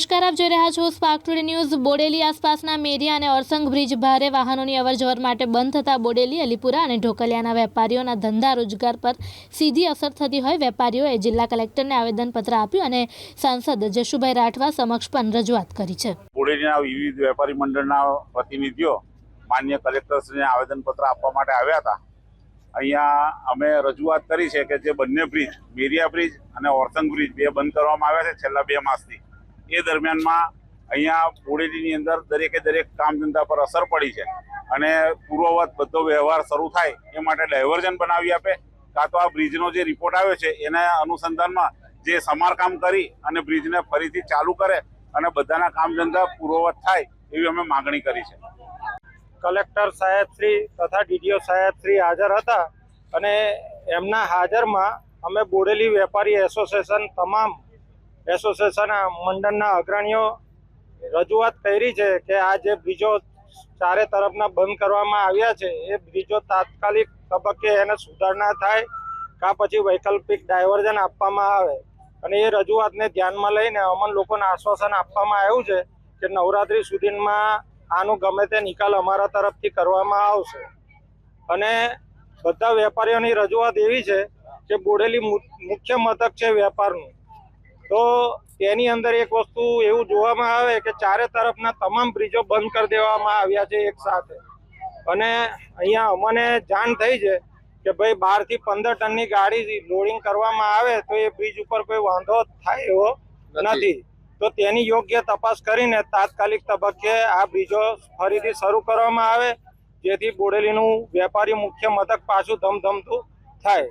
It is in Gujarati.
નમસ્કાર, આપ જોઈ રહ્યા છો સ્પાર્ક ટુડે ન્યૂઝ બોડેલી આસપાસના મેરિયા અને અરસંગ બ્રિજ ભારે વાહનોની અવરજવર માટે બંધ થતા બોડેલી, અલીપુરા અને ઢોકલિયાના વેપારીઓના ધંધા રોજગાર પર સીધી અસર થતી હોય વેપારીઓએ જિલ્લા કલેક્ટરને આવેદનપત્ર આપ્યું અને સાંસદ જશુભાઈ રાઠવા સમક્ષ પણ રજૂઆત કરી છે. બોડેલીના વિવિધ વેપારી મંડળના પ્રતિનિધિઓ માન્ય કલેક્ટરશ્રીને આવેદનપત્ર આપવા માટે આવ્યા હતા. અહીંયા અમે રજૂઆત કરી છે કે જે બંને બ્રિજ, મેરિયા બ્રિજ અને ઓરસંગ બ્રિજ, બે બંધ કરવામાં આવ્યા છે છેલ્લા બે માસથી. એ દરમિયાનમાં અહીંયા બોડેલીની અંદર દરેકે દરેક કામ ધંધા પર અસર પડી છે અને પૂર્વવત બધો વ્યવહાર શરૂ થાય એ માટે ડાયવર્ઝન બનાવી આપે. કાં તો આ બ્રિજનો જે રિપોર્ટ આવ્યો છે, એના અનુસંધાનમાં જે સમારકામ કરી અને બ્રિજને ફરીથી ચાલુ કરે અને બધાના કામ ધંધા પૂર્વવત થાય એવી અમે માગણી કરી છે. કલેક્ટર સાહેબ શ્રી તથા ડીડીઓ સાહેબ શ્રી હાજર હતા અને એમના હાજરમાં અમે બોડેલી વેપારી એસોસિએશન તમામ એસોસિએશન મંડળના અગ્રણીઓ રજૂઆત કરી છે કે આ જે બ્રિજો ચારે તરફના બંધ કરવામાં આવ્યા છે, એ બ્રિજો તાત્કાલિક તબક્કે એને સુધારણા થાય કાં પછી વૈકલ્પિક ડાયવર્ઝન આપવામાં આવે. અને એ રજૂઆતને ધ્યાનમાં લઈને અમન લોકોને આશ્વાસન આપવામાં આવ્યું છે કે નવરાત્રી સુધીમાં આનો ગમે તે નિકાલ અમારા તરફથી કરવામાં આવશે. અને બધા વેપારીઓની રજૂઆત એવી છે કે બોડેલી મુખ્ય મથક છે વેપારનું. તો તેની અંદર એક વસ્તુ એવું જોવામાં આવે કે ચારે તરફના તમામ બ્રિજો બંધ કરી દેવામાં આવ્યા છે એક સાથે. અને અહીંયા અમને જાણ થઈ છે કે ભાઈ બારથી પંદર ટનની ગાડી લોડિંગ કરવામાં આવે તો એ બ્રિજ ઉપર કોઈ વાંધો થાય એવો નથી. તો તેની યોગ્ય તપાસ કરીને તાત્કાલિક તબક્કે આ બ્રિજો ફરીથી શરૂ કરવામાં આવે જેથી બોડેલીનું વેપારી મુખ્ય મથક પાછું ધમધમતું થાય.